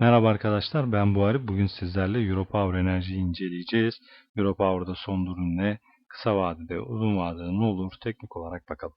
Merhaba arkadaşlar ben Buhari. Bugün sizlerle Europower Enerji'yi inceleyeceğiz. Europower'da son durum ne? Kısa vadede, uzun vadede ne olur? Teknik olarak bakalım.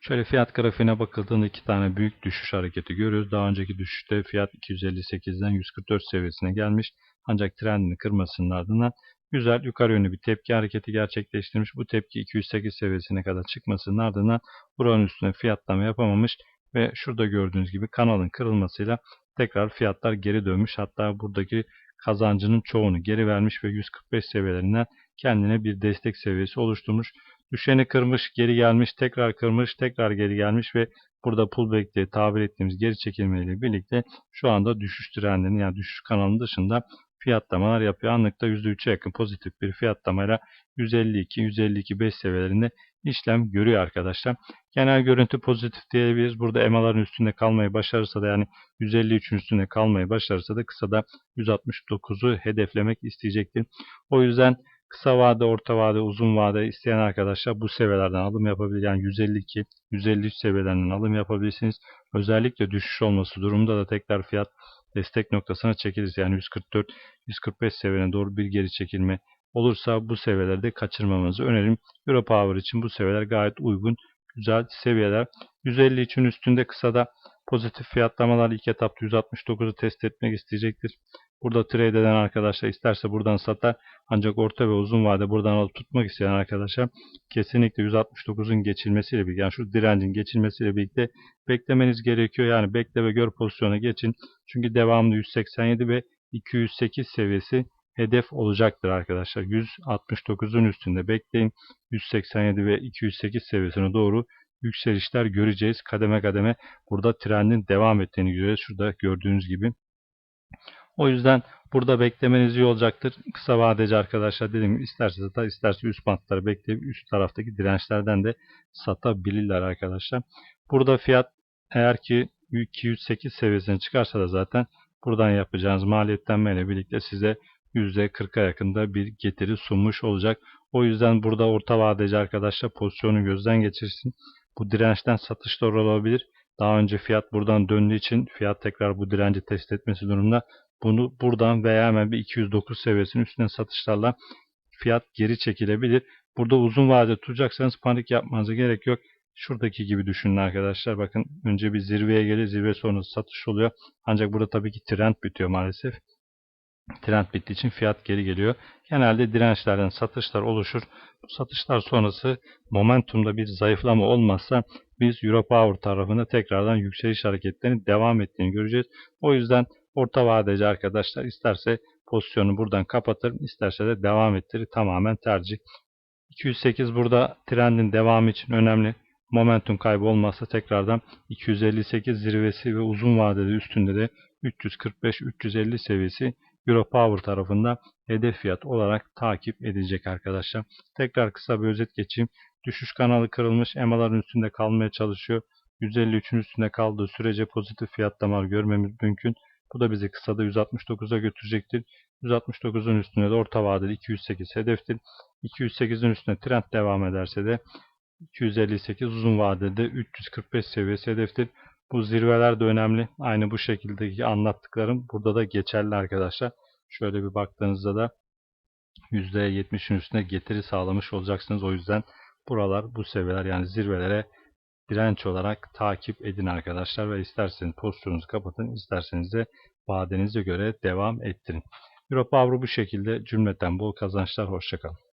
Şöyle fiyat grafiğine bakıldığında iki tane büyük düşüş hareketi görüyoruz. Daha önceki düşüşte fiyat 258'den 144 seviyesine gelmiş. Ancak trendini kırmasının ardından güzel yukarı yönlü bir tepki hareketi gerçekleştirmiş. Bu tepki 208 seviyesine kadar çıkmasının ardından buranın üstüne fiyatlama yapamamış ve şurada gördüğünüz gibi kanalın kırılmasıyla tekrar fiyatlar geri dönmüş. Hatta buradaki kazancının çoğunu geri vermiş ve 145 seviyelerinden kendine bir destek seviyesi oluşturmuş. Düşeni kırmış, geri gelmiş, tekrar kırmış, tekrar geri gelmiş ve burada pullback diye tabir ettiğimiz geri çekilmeyle birlikte şu anda düşüş trendinin yani düşüş kanalının dışında fiyatlamalar yapıyor. Anlıkta %3'e yakın pozitif bir fiyatlamayla 152-152-5 seviyelerinde işlem görüyor arkadaşlar. Genel görüntü pozitif diyebiliriz. Burada EMA'ların üstünde kalmayı başarırsa da yani 153'ün üstünde kalmayı başarırsa da kısada 169'u hedeflemek isteyecektir. O yüzden kısa vade, orta vade, uzun vade isteyen arkadaşlar bu seviyelerden alım yapabilir. Yani 152, 153 seviyelerinden alım yapabilirsiniz. Özellikle düşüş olması durumunda da tekrar fiyat destek noktasına çekilirse yani 144, 145 seviyene doğru bir geri çekilme olursa bu seviyelerde kaçırmamanızı öneririm. Europower için bu seviyeler gayet uygun, güzel seviyeler. 150 için üstünde kısada pozitif fiyatlamalar ilk etapta 169'u test etmek isteyecektir. Burada trade eden arkadaşlar isterse buradan satar. Ancak orta ve uzun vade buradan alıp tutmak isteyen arkadaşlar kesinlikle 169'un geçilmesiyle birlikte yani şu direncin geçilmesiyle birlikte beklemeniz gerekiyor. Yani bekle ve gör pozisyona geçin. Çünkü devamlı 187 ve 208 seviyesi hedef olacaktır arkadaşlar. 169'un üstünde bekleyin. 187 ve 208 seviyesine doğru yükselişler göreceğiz. Kademe kademe burada trendin devam ettiğini göreceğiz. Şurada gördüğünüz gibi. O yüzden burada beklemeniz iyi olacaktır. Kısa vadeci arkadaşlar dediğim gibi isterse satar isterse üst bantları bekleyip üst taraftaki dirençlerden de satabilirler arkadaşlar. Burada fiyat eğer ki 208 seviyesine çıkarsa da zaten buradan yapacağınız maliyetlenmeyle birlikte size %40'a yakında bir getiri sunmuş olacak. O yüzden burada orta vadeci arkadaşlar pozisyonu gözden geçirsin. Bu dirençten satışlar olabilir. Daha önce fiyat buradan döndüğü için fiyat tekrar bu direnci test etmesi durumunda bunu buradan veya hemen bir 209 seviyesinin üstüne satışlarla fiyat geri çekilebilir. Burada uzun vade tutacaksanız panik yapmanıza gerek yok. Şuradaki gibi düşünün arkadaşlar. Bakın önce bir zirveye gelir. Zirve sonrası satış oluyor. Ancak burada tabii ki trend bitiyor maalesef. Trend bittiği için fiyat geri geliyor. Genelde dirençlerden satışlar oluşur. Bu satışlar sonrası momentumda bir zayıflama olmazsa biz Europower tarafında tekrardan yükseliş hareketlerinin devam ettiğini göreceğiz. O yüzden orta vadeci arkadaşlar isterse pozisyonu buradan kapatır, isterse de devam ettirir. Tamamen tercih. 208 burada trendin devamı için önemli. Momentum kaybı olmazsa tekrardan 258 zirvesi ve uzun vadede üstünde de 345-350 seviyesi Europower tarafında hedef fiyat olarak takip edilecek arkadaşlar. Tekrar kısa bir özet geçeyim. Düşüş kanalı kırılmış. EMA'ların üstünde kalmaya çalışıyor. 153'ün üstünde kaldığı sürece pozitif fiyatlamalar görmemiz mümkün. Bu da bizi kısada 169'a götürecektir. 169'un üstünde de orta vadeli 208 hedeftir. 208'in üstüne trend devam ederse de 258 uzun vadede 345 seviyesi hedeftir. Bu zirveler de önemli. Aynı bu şekildeki anlattıklarım burada da geçerli arkadaşlar. Şöyle bir baktığınızda da %70'in üstüne getiri sağlamış olacaksınız. O yüzden buralar bu seviyeler yani zirvelere direnç olarak takip edin arkadaşlar ve isterseniz pozisyonunuzu kapatın isterseniz de vadenize göre devam ettirin. Europower bu şekilde cümleten bol kazançlar hoşçakalın.